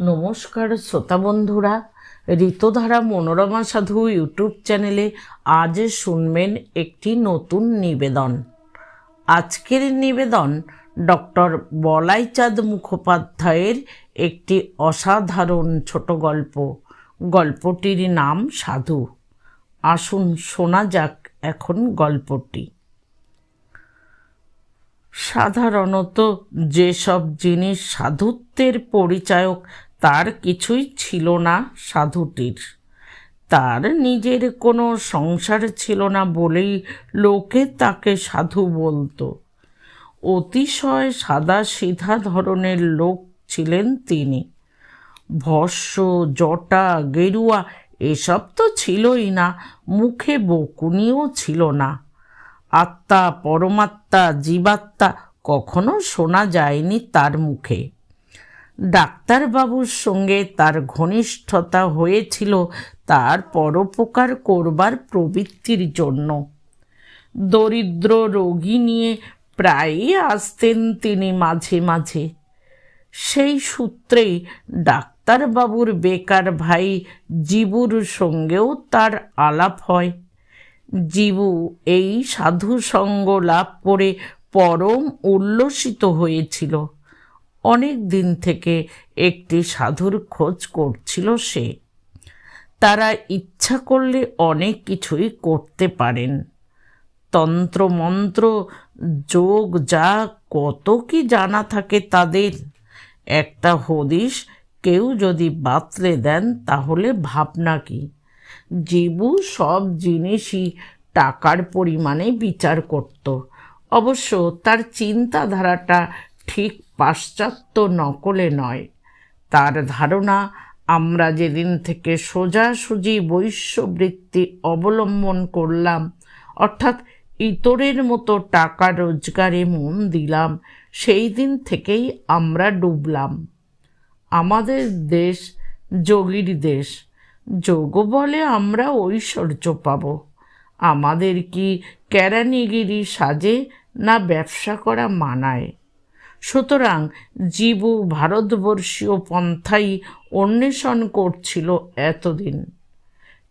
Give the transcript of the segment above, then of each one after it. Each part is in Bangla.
নমস্কার শ্রোতা বন্ধুরা, ঋতুধারা মনোরমা সাধু ইউটিউব চ্যানেলে আজ শুনবেন একটি নতুন নিবেদন। আজকের নিবেদন ডক্টর বলাইচাঁদ মুখোপাধ্যায়ের একটি অসাধারণ ছোট গল্প। গল্পটির নাম সাধু। আসুন শোনা যাক এখন গল্পটি। সাধারণত যেসব জিনিস সাধুত্বের পরিচায়ক, তার কিছুই ছিল না সাধুটির। তার নিজের কোনো সংসার ছিল না বলেই লোকে তাকে সাধু বলতো। অতিশয় সাদা সিধা ধরনের লোক ছিলেন তিনি। ভস্য, জটা, গেরুয়া, এসব তো ছিলই না, মুখে বকুনিও ছিল না। আত্মা, পরমাত্মা, জীবাত্মা কখনো শোনা যায়নি তার মুখে। ডাক্তারবাবুর সঙ্গে তার ঘনিষ্ঠতা হয়েছিল তার পরোপকার করবার প্রবৃত্তির জন্য। দরিদ্র রোগী নিয়ে প্রায়ই আসতেন তিনি মাঝে মাঝে। সেই সূত্রেই ডাক্তারবাবুর বেকার ভাই জীবুর সঙ্গেও তার আলাপ হয়। জীবু, এই সাধু সঙ্গ লাভ করে পরম উল্লসিত হয়েছিল। অনেক দিন থেকে একটি সাধুর খোঁজ করছিল সে। তারা ইচ্ছা করলে অনেক কিছুই করতে পারেন। তন্ত্র মন্ত্র যোগ যা কত কি জানা থাকে তাদের। একটা হদিশ কেউ যদি বাতলে দেন তাহলে ভাবনা কি? জীবু সব জিনিসই টাকার পরিমাণে বিচার করত। অবশ্য তার চিন্তাধারাটা ঠিক পাশ্চাত্য নকলে নয়। তার ধারণা, আমরা যেদিন থেকে সোজাসুজি বৈশ্যবৃত্তি অবলম্বন করলাম, অর্থাৎ ইতরের মতো টাকা রোজগারে মন দিলাম, সেই দিন থেকেই আমরা ডুবলাম। আমাদের দেশ যোগীর দেশ। যোগ বলে আমরা ঐশ্বর্য পাব। আমাদের কি ক্যারানিগিরি সাজে না ব্যবসা করা মানায়? সুতরাং জীবু ভারতবর্ষীয় পন্থাই অন্বেষণ করছিল এতদিন।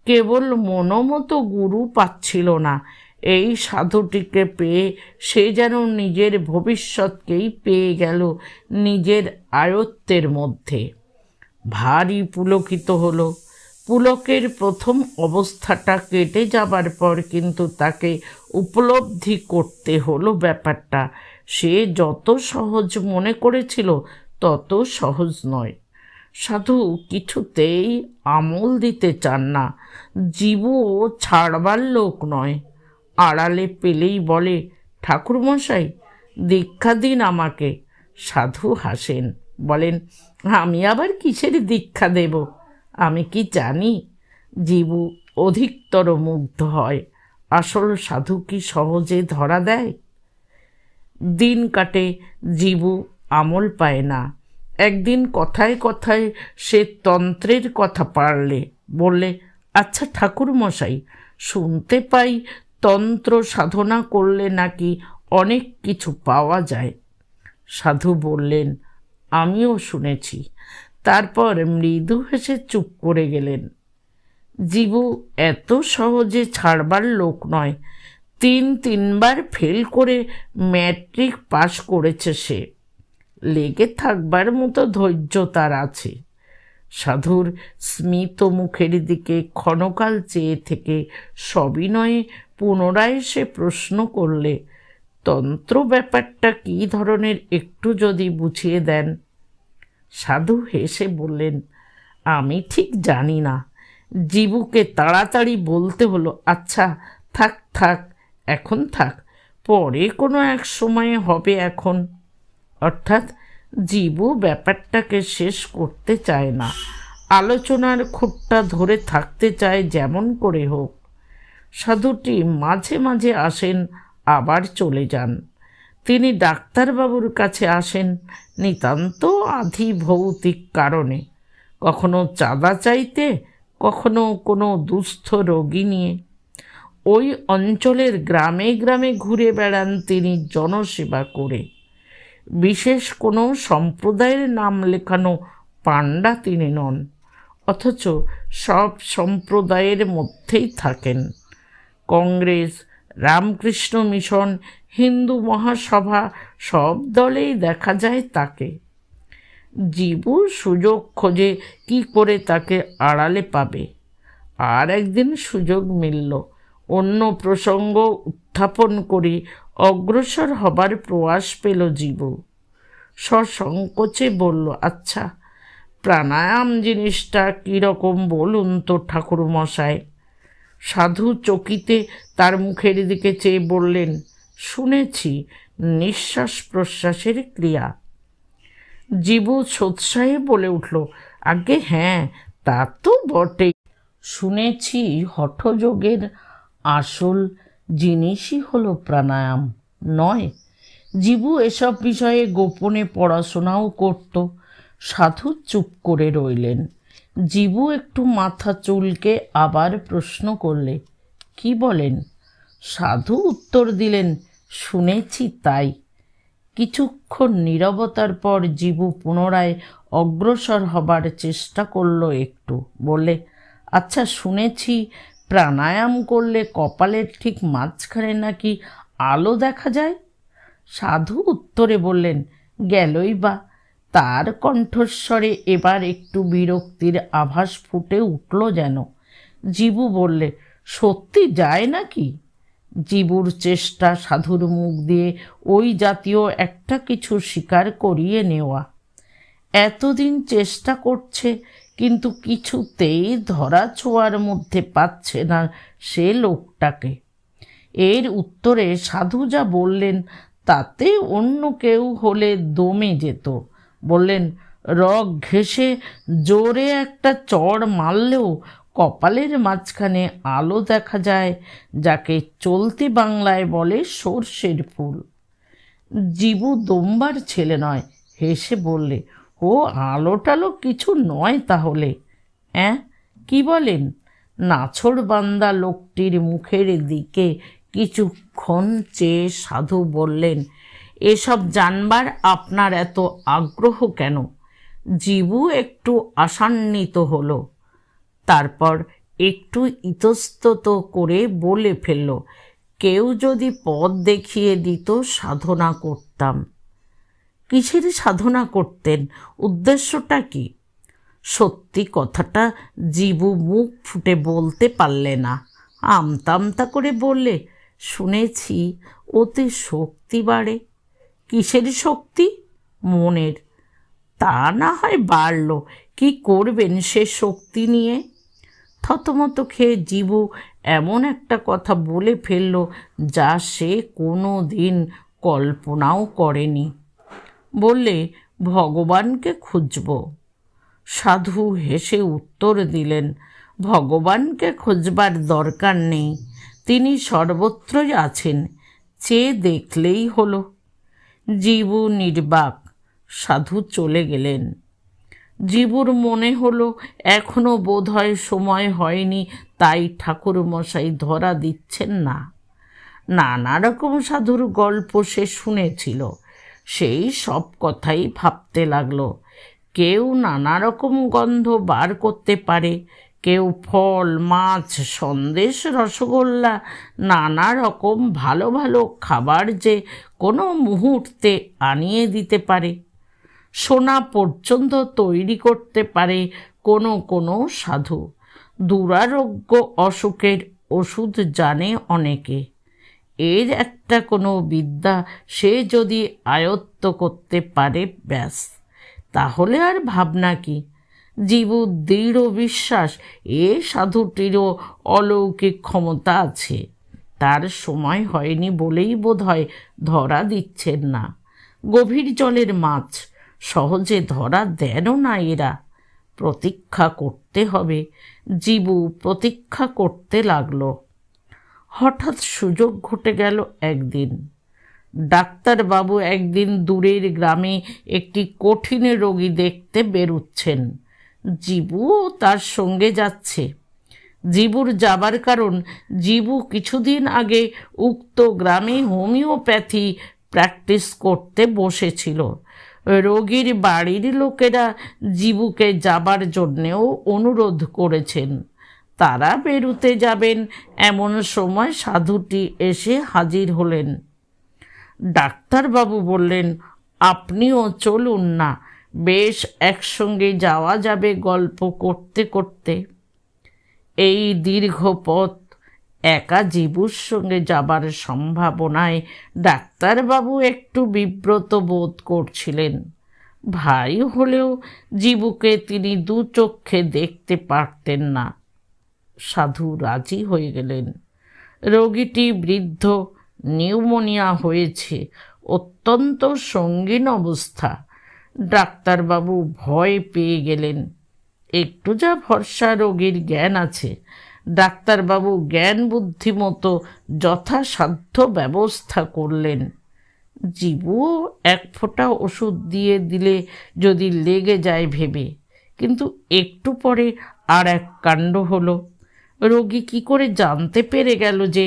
কেবল মনোমতো গুরু পাচ্ছিল না। এই সাধুটিকে পেয়ে সে যেন নিজের ভবিষ্যৎকেই পেয়ে গেল নিজের আয়ত্তের মধ্যে। ভারী পুলকিত হলো। পুলকের প্রথম অবস্থাটা কেটে যাবার পর কিন্তু তাকে উপলব্ধি করতে হলো ব্যাপারটা। সে যত সহজ মনে করেছিল, তত সহজ নয়। সাধু কিছুতেই আমল দিতে চান না। জীবও ছাড়বার লোক নয়। আড়ালে পেলেই বলে, ঠাকুরমশাই, দীক্ষা দিন আমাকে। সাধু হাসেন, বলেন, আমি আবার কিসের দীক্ষা দেব? আমি কি জানি? জীবু অধিকতর মুগ্ধ হয়। আসল সাধু কি সহজে ধরা দেয়? দিন কাটে, জীবু আমল পায় না। একদিন কথায় কথায় সে তন্ত্রের কথা পারলে, বললে আচ্ছা ঠাকুর মশাই শুনতে পাই তন্ত্র সাধনা করলে নাকি অনেক কিছু পাওয়া যায়। সাধু বললেন, আমিও শুনেছি। তারপর মৃদু হেসে চুপ করে গেলেন। জীবু এত সহজে ছাড়বার লোক নয়। তিন তিনবার ফেল করে ম্যাট্রিক পাশ করেছে সে। লেগে থাকবার মতো ধৈর্য তার আছে। সাধুর স্মিত মুখের দিকে ক্ষণকাল চেয়ে থেকে সবিনয়ে পুনরায় সে প্রশ্ন করলে, তন্ত্র ব্যাপারটা কী ধরনের একটু যদি বুঝিয়ে দেন। সাধু হেসে বললেন, আমি ঠিক জানি না। জীবুকে তাড়াতাড়ি বলতে হলো আচ্ছা থাক থাক, এখন থাক, পরে কোনো এক সময়ে হবে এখন। অর্থাৎ জীবু ব্যাপারটাকে শেষ করতে চায় না। আলোচনার খুঁটটা ধরে থাকতে চায় যেমন করে হোক। সাধুটি মাঝে মাঝে আসেন, আবার চলে যান। তিনি ডাক্তারবাবুর কাছে আসেন নিতান্ত আধি ভৌতিক কারণে। কখনো চাঁদা চাইতে, কখনো কোনো দুস্থ রোগী নিয়ে। ওই অঞ্চলের গ্রামে গ্রামে ঘুরে বেড়ান তিনি জনসেবা করে। বিশেষ কোনো সম্প্রদায়ের নাম লেখানো পাণ্ডা তিনি নন, অথচ সব সম্প্রদায়ের মধ্যেই থাকেন। কংগ্রেস, রামকৃষ্ণ মিশন হিন্দু মহাসভা সব দলেই দেখা যায় তাকে। জীবু সুযোগ খোঁজে কি করে তাকে আড়ালে পাবে? আর একদিন সুযোগ মিলল। অন্য প্রসঙ্গ উত্থাপন করে অগ্রসর হবার প্রয়াস পেল জীবু। সসংকোচে বলল আচ্ছা প্রাণায়াম জিনিসটা কীরকম বলুন তো ঠাকুর মশাই সাধু চকিতে তার মুখের দিকে চেয়ে বললেন শুনেছি নিঃশ্বাস প্রশ্বাসের ক্রিয়া। জীবু সোৎসাহে বলে উঠল আগে হ্যাঁ তা তো বটে শুনেছি হঠযোগের আসল জিনিসই হলো প্রাণায়াম, নয়, জীবু এসব বিষয়ে গোপনে পড়াশোনাও করত, সাধু চুপ করে রইলেন। জীবু একটু মাথা চুলকে আবার প্রশ্ন করলে, কি বলেন? সাধু উত্তর দিলেন শুনেছি তাই। কিছুক্ষণ নীরবতার পর জীবু পুনরায় অগ্রসর হবার চেষ্টা করল একটু। বলে আচ্ছা শুনেছি প্রাণায়াম করলে কপালের ঠিক মাঝখানে নাকি আলো দেখা যায়? সাধু উত্তরে বললেন, গেলই বা। তার কণ্ঠস্বরে এবার একটু বিরক্তির আভাস ফুটে উঠল যেন। জীবু বললে, সত্যি যায় নাকি? জীবুর চেষ্টা, সাধুর মুখ দিয়ে ওই জাতীয় একটা কিছু স্বীকার করিয়ে নেওয়া। এতদিন চেষ্টা করছে, কিন্তু কিছুতেই ধরা ছোঁয়ার মধ্যে পাচ্ছে না সে লোকটাকে। এর উত্তরে সাধু যা বললেন, তাতে অন্য কেউ হলে দমে যেত। বললেন, রগ ঘেঁষে জোরে একটা চড় মারলেও কপালের মাঝখানে আলো দেখা যায়, যাকে চলতি বাংলায় বলে সর্ষের ফুল। জীবু দম্বার ছেলে নয়, হেসে বললে, ও আলো টালো কিছু নয় তাহলে? অ্যাঁ, কি বলেন? নাছড় বান্দা লোকটির মুখের দিকে কিছুক্ষণ চেয়ে সাধু বললেন, এসব জানবার আপনার এত আগ্রহ কেন? জীবু একটু আশান্বিত হলো। তারপর একটু ইতস্তত করে বলে ফেলল, কেউ যদি পথ দেখিয়ে দিত সাধনা করতাম। কিসের সাধনা করতেন? উদ্দেশ্যটা কি? সত্যি কথাটা জীবু মুখ ফুটে বলতে পারলে না। আমতা আমতা করে বললে? শুনেছি ওতে শক্তি বাড়ে। কিসের শক্তি? মনের। তা না হয় বাড়ল। কি করবেন সে শক্তি নিয়ে? থতমত খেয়ে জীবু এমন একটা কথা বলে ফেলল যা সে কোনো দিন কল্পনাও করেনি। বললে, ভগবানকে খুঁজব। সাধু হেসে উত্তর দিলেন, ভগবানকে খুঁজবার দরকার নেই। তিনি সর্বত্রই আছেন, চেয়ে দেখলেই হলো। জীবু নির্বাক, সাধু চলে গেলেন। জীবুর মনে হলো, এখনও বোধহয় সময় হয়নি, তাই ঠাকুর মশাই ধরা দিচ্ছেন না। নানা রকম সাধুর গল্প সে শুনেছিল, সেই সব কথাই ভাবতে লাগল। কেউ নানা রকম গন্ধ বার করতে পারে, কেউ ফল, মাছ, সন্দেশ, রসগোল্লা নানা রকম ভালো ভালো খাবার যে কোনো মুহূর্তে আনিয়ে দিতে পারে। সোনা পর্যন্ত তৈরি করতে পারে কোনো কোনো সাধু। দুরারোগ্য অসুখের ওষুধ জানে অনেকে। এর একটা কোনো বিদ্যা সে যদি আয়ত্ত করতে পারে, ব্যাস। তাহলে আর ভাবনা কি? জীবু দৃঢ় বিশ্বাস, এ সাধুটিরও অলৌকিক ক্ষমতা আছে। তার সময় হয়নি বলেই বোধ হয় ধরা দিচ্ছেন না। গভীর জলের মাছ সহজে ধরা দেনও না এরা। প্রতীক্ষা করতে হবে। জীবু প্রতীক্ষা করতে লাগল। হঠাৎ সুযোগ ঘটে গেল একদিন। ডাক্তারবাবু একদিন দূরের গ্রামে একটি কঠিন রোগী দেখতে বেরুচ্ছেন। জীবুও তার সঙ্গে যাচ্ছে। জীবুর যাবার কারণ, জীবু কিছুদিন আগে উক্ত গ্রামে হোমিওপ্যাথি প্র্যাকটিস করতে বসেছিল। রোগীর বাড়ির লোকেরা জীবুকে যাবার জন্যেও অনুরোধ করেছেন। তারা বেরুতে যাবেন, এমন সময় সাধুটি এসে হাজির হলেন। ডাক্তারবাবু বললেন, আপনিও চলুন না, বেশ একসঙ্গে যাওয়া যাবে গল্প করতে করতে। এই দীর্ঘ পথ একা জীবুর সঙ্গে যাবার সম্ভাবনায় ডাক্তারবাবু একটু বিব্রত বোধ করছিলেন। ভাই হলেও জীবুকে তিনি দু চক্ষে দেখতে পারতেন না। সাধু রাজি হয়ে গেলেন। রোগীটি বৃদ্ধ, নিউমোনিয়া হয়েছে, অত্যন্ত সঙ্গীন অবস্থা। ডাক্তারবাবু ভয় পেয়ে গেলেন। একটু যা ভরসা রোগীর জ্ঞান আছে ডাক্তারবাবু জ্ঞান বুদ্ধি মতো যথাসাধ্য ব্যবস্থা করলেন। জীবুও এক ফোঁটা ওষুধ দিয়ে দিলে যদি লেগে যায় ভেবে, কিন্তু একটু পরে আর এক কাণ্ড হলো। রোগী কি করে জানতে পেরে গেল যে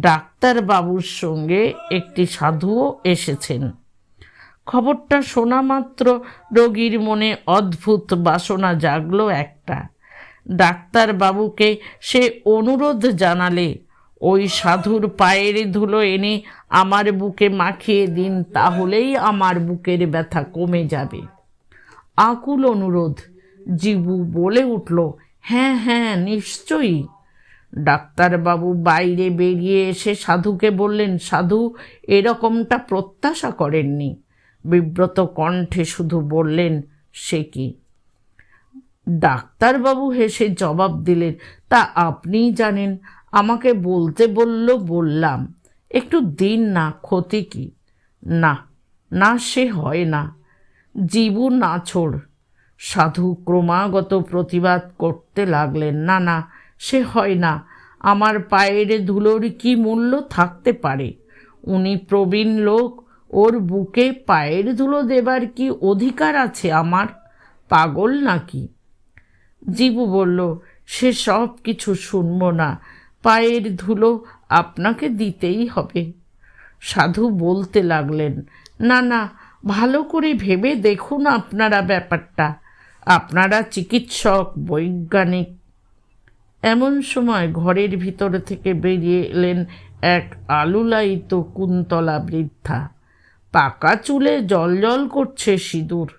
ডাক্তারবাবুর সঙ্গে একটি সাধুও এসেছেন। খবরটা শোনা মাত্র রোগীর মনে অদ্ভুত বাসনা জাগলো একটা। ডাক্তারবাবুকে সে অনুরোধ জানালে। ওই সাধুর পায়ের ধুলো এনে আমার বুকে মাখিয়ে দিন, তাহলেই আমার বুকের ব্যথা কমে যাবে। আকুল অনুরোধ। জীবু বলে উঠল হ্যাঁ হ্যাঁ নিশ্চয়ই। ডাক্তারবাবু বাইরে বেরিয়ে এসে সাধুকে বললেন, সাধু, এরকমটা প্রত্যাশা করেননি। বিব্রত কণ্ঠে শুধু বললেন, সে কি? ডাক্তারবাবু হেসে জবাব দিলেন, তা আপনিই জানেন, আমাকে বলতে বলল বললাম, একটু দিন না, ক্ষতি কি? না না সে হয় না, জীবু না ছোড়, সাধু ক্রমাগত প্রতিবাদ করতে লাগলেন, না না সে হয় না, আমার পায়ের ধুলোর কি মূল্য থাকতে পারে, উনি প্রবীণ লোক, ওর বুকে পায়ের ধুলো দেবার কি অধিকার আছে আমার, পাগল নাকি? জীবু বলল, সে সব কিছু শুনব না। পায়ের ধুলো আপনাকে দিতেই হবে। সাধু বলতে লাগলেন, না না, ভালো করে ভেবে দেখুন আপনারা ব্যাপারটা। আপনারা চিকিৎসক, বৈজ্ঞানিক। এমন সময় ঘরের ভিতর থেকে বেরিয়ে এলেন এক আলুলায়িত কুন্তলা বৃদ্ধা। পাকা চুলে জল করছে সিঁদুর।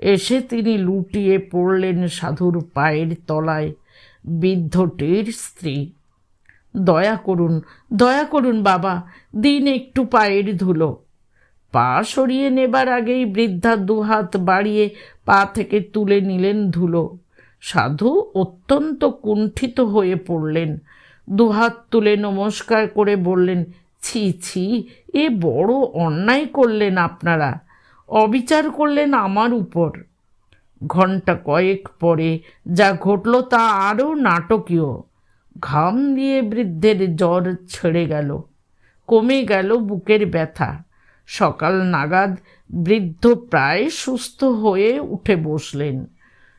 এসে তিনি লুটিয়ে পড়লেন সাধুর পায়ের তলায় বৃদ্ধটির স্ত্রী। দয়া করুন দয়া করুন বাবা, দিন একটু পায়ের ধুলো। পা সরিয়ে নেবার আগেই বৃদ্ধা দুহাত বাড়িয়ে পা থেকে তুলে নিলেন ধুলো। সাধু অত্যন্ত কুণ্ঠিত হয়ে পড়লেন। দুহাত তুলে নমস্কার করে বললেন, ছি ছি, এ বড় অন্যায় করলেন আপনারা। অবিচার করলেন আমার উপর। ঘণ্টা কয়েক পরে যা ঘটল তা আরও নাটকীয়। ঘাম দিয়ে বৃদ্ধের জ্বর ছেড়ে গেল, কমে গেল বুকের ব্যথা। সকাল নাগাদ বৃদ্ধ প্রায় সুস্থ হয়ে উঠে বসলেন।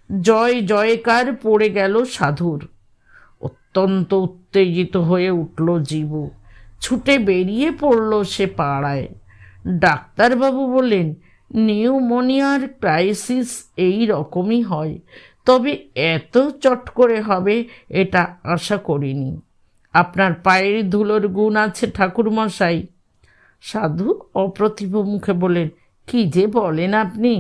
জয় জয়কার পড়ে গেল সাধুর। অত্যন্ত উত্তেজিত হয়ে উঠল জীবু। ছুটে বেরিয়ে পড়ল সে পাড়ায়। ডাক্তারবাবু বললেন নিউমোনিয়ার ক্রাইসিস এই রকমই হয়। তবে এত চট করে হবে এটা আশা করিনি। আপনার পায়ের ধুলোর গুণ আছে ঠাকুরমশাই। সাধু অপ্রতিভ মুখে বলেন কি যে বলেন আপনি?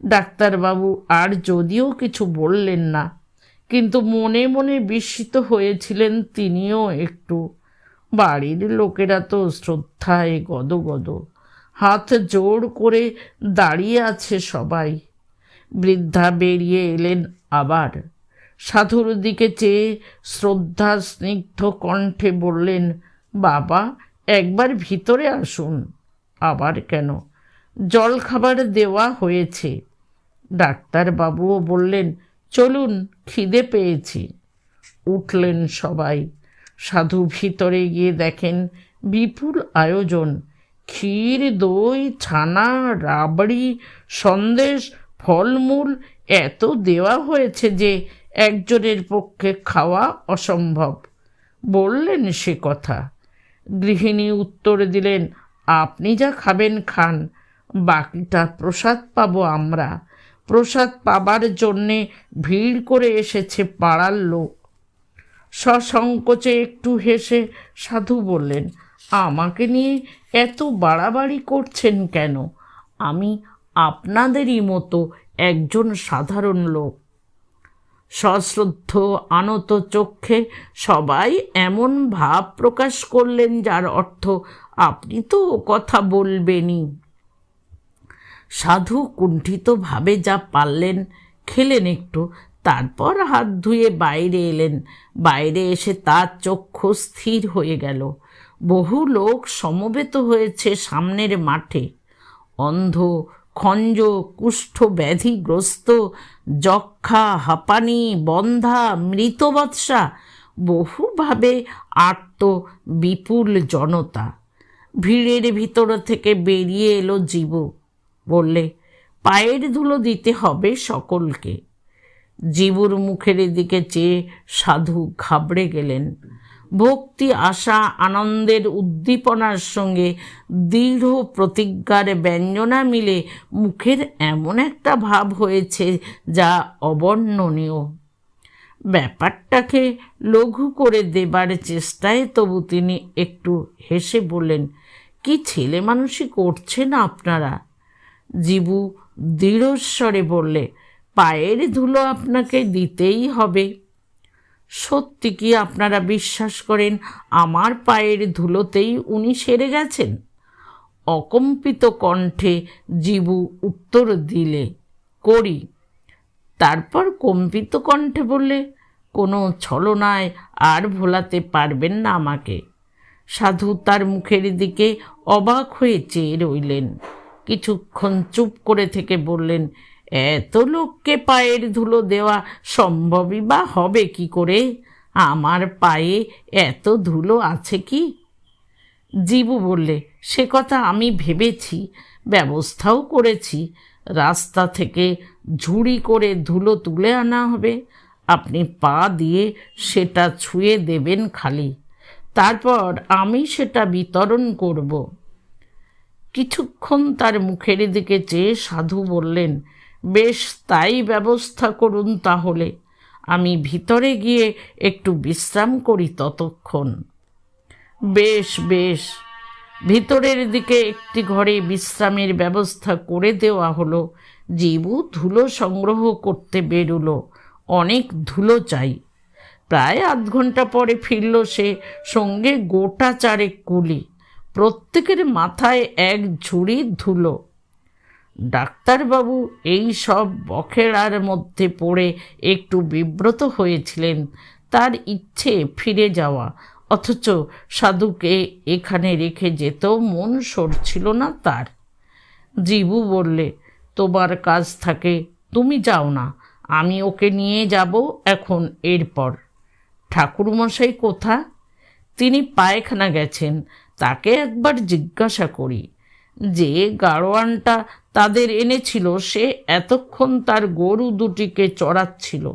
ডাক্তারবাবু আর যদিও কিছু বললেন না, কিন্তু মনে মনে বিস্মিত হয়েছিলেন তিনিও একটু। বাড়ির লোকেরা তো শ্রদ্ধায় গদগদ। হাত জোর করে দাঁড়িয়ে আছে সবাই। বৃদ্ধা বেরিয়ে এলেন আবার। সাধুর দিকে চেয়ে শ্রদ্ধা স্নিগ্ধ কণ্ঠে বললেন, বাবা, একবার ভিতরে আসুন। আবার কেন? জল খাবার দেওয়া হয়েছে। ডাক্তারবাবুও বললেন, চলুন, খিদে পেয়েছি। উঠলেন সবাই। সাধু ভিতরে গিয়ে দেখেন, বিপুল আয়োজন। ক্ষীর, দই, ছানা, রাবড়ি, সন্দেশ, ফলমূল এত দেওয়া হয়েছে যে একজনের পক্ষে খাওয়া অসম্ভব। বললেন সে কথা। গৃহিণী উত্তর দিলেন, আপনি যা খাবেন, খান। বাকিটা প্রসাদ পাবো আমরা। প্রসাদ পাবার জন্যে ভিড় করে এসেছে পাড়ার লোক। সসংকোচে একটু হেসে সাধু বললেন আমাকে নিয়ে এত বাড়াবাড়ি করছেন কেন? আমি আপনাদেরই মতো একজন সাধারণ লোক। সশ্রদ্ধ, আনত চক্ষে সবাই এমন ভাব প্রকাশ করলেন যার অর্থ আপনি তো কথা বলবেনই। সাধু কুণ্ঠিতভাবে যা পারলেন খেলেন একটু, তারপর হাত ধুয়ে বাইরে এলেন। বাইরে এসে তার চক্ষু স্থির হয়ে গেল। বহু লোক সমবেত হয়েছে সামনের মাঠে। অন্ধ, খঞ্জ, কুষ্ঠ ব্যাধিগ্রস্ত, যক্ষা, হাঁপানি, বন্ধা মৃতবৎসা বহুভাবে আর্ত, বিপুল জনতা। ভিড়ের ভিতর থেকে বেরিয়ে এলো জীবু। বললে, পায়ের ধুলো দিতে হবে সকলকে। জীবুর মুখের দিকে চেয়ে সাধু ঘাবড়ে গেলেন। ভক্তি, আশা, আনন্দের উদ্দীপনার সঙ্গে দৃঢ় প্রতিজ্ঞার ব্যঞ্জনা মিলে মুখের এমন একটা ভাব হয়েছে যা অবর্ণনীয়। ব্যাপারটাকে লঘু করে দেবার চেষ্টায় তবু তিনি একটু হেসে বললেন, কি ছেলে মানুষই করছেন আপনারা? জীবু দৃঢ়স্বরে বললে, পায়ের ধুলো আপনাকে দিতেই হবে। সত্যি কি আপনারা বিশ্বাস করেন আমার পায়ের ধুলোতেই উনি সেরে গেছেন? অকম্পিত কণ্ঠে জীবু উত্তর দিলে, করি। তারপর কম্পিত কণ্ঠে বললে, কোনো ছলনায় আর ভোলাতে পারবেন না আমাকে। সাধু তার মুখের দিকে অবাক হয়ে চেয়ে রইলেন। কিছুক্ষণ চুপ করে থেকে বললেন এত লোককে পায়ের ধুলো দেওয়া সম্ভবই বা হবে কি করে? আমার পায়ে এত ধুলো আছে কি? জীবু বললে, সে কথা আমি ভেবেছি, ব্যবস্থাও করেছি। রাস্তা থেকে ঝুড়ি করে ধুলো তুলে আনা হবে। আপনি পা দিয়ে সেটা ছুঁয়ে দেবেন খালি। তারপর আমি সেটা বিতরণ করব। কিছুক্ষণ তার মুখের দিকে চেয়ে সাধু বললেন বেশ তাই ব্যবস্থা করুন তাহলে। আমি ভিতরে গিয়ে একটু বিশ্রাম করি ততক্ষণ। বেশ বেশ। ভিতরের দিকে একটি ঘরে বিশ্রামের ব্যবস্থা করে দেওয়া হলো। জীবু ধুলো সংগ্রহ করতে বেরুলো। অনেক ধুলো চাই। প্রায় আধ ঘণ্টা পরে ফিরল সে সঙ্গে গোটা চারেক কুলি। প্রত্যেকের মাথায় এক ঝুড়ি ধুলো। ডাক্তারবাবু এই সব বখেড়ার মধ্যে পড়ে একটু বিব্রত হয়েছিলেন। তার ইচ্ছে ফিরে যাওয়া। অথচ সাধুকে এখানে রেখে যেতেও মন সরছিল না তার। জীবু বললে, তোমার কাজ থাকে, তুমি যাও না, আমি ওকে নিয়ে যাব এখন এরপর। ঠাকুরমশাই কোথা? তিনি পায়খানা গেছেন, তাকে একবার জিজ্ঞাসা করি। যে গাড়োয়ানটা তাদের এনেছিল, সে এতক্ষণ তার গরু দুটিকে চড়াচ্ছিল।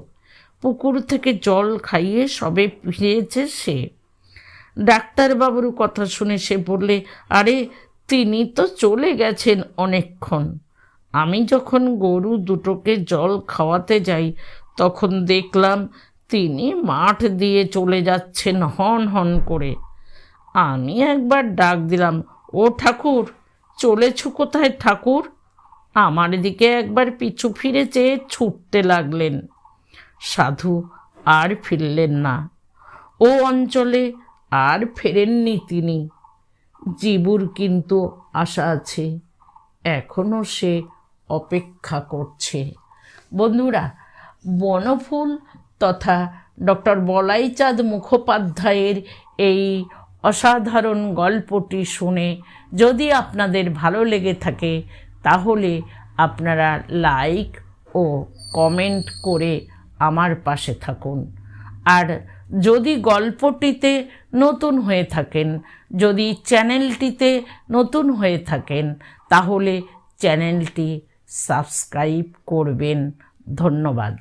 পুকুর থেকে জল খাইয়ে সবে ফিরেছে সে। ডাক্তারবাবুর কথা শুনে সে বললে, আরে, তিনি তো চলে গেছেন অনেকক্ষণ। আমি যখন গরু দুটোকে জল খাওয়াতে যাই, তখন দেখলাম তিনি মাঠ দিয়ে চলে যাচ্ছেন হন হন করে। আমি একবার ডাক দিলাম, ও ঠাকুর, চলেছ কোথায় ঠাকুর? আমার দিকে একবার পিছু ফিরে চেয়ে ছুটতে লাগলেন। সাধু আর ফিরলেন না। ও অঞ্চলে আর ফেরেননি তিনি। জীবুর কিন্তু আশা আছে এখনও সে অপেক্ষা করছে। বন্ধুরা, বনফুল তথা ডক্টর বলাইচাঁদ মুখোপাধ্যায়ের এই অসাধারণ গল্পটি শুনে যদি আপনাদের ভালো লেগে থাকে তাহলে আপনারা লাইক ও কমেন্ট করে আমার পাশে থাকুন। আর যদি গল্পটিতে নতুন হয়ে থাকেন, যদি চ্যানেলটিতে নতুন হয়ে থাকেন, তাহলে চ্যানেলটি সাবস্ক্রাইব করবেন। ধন্যবাদ।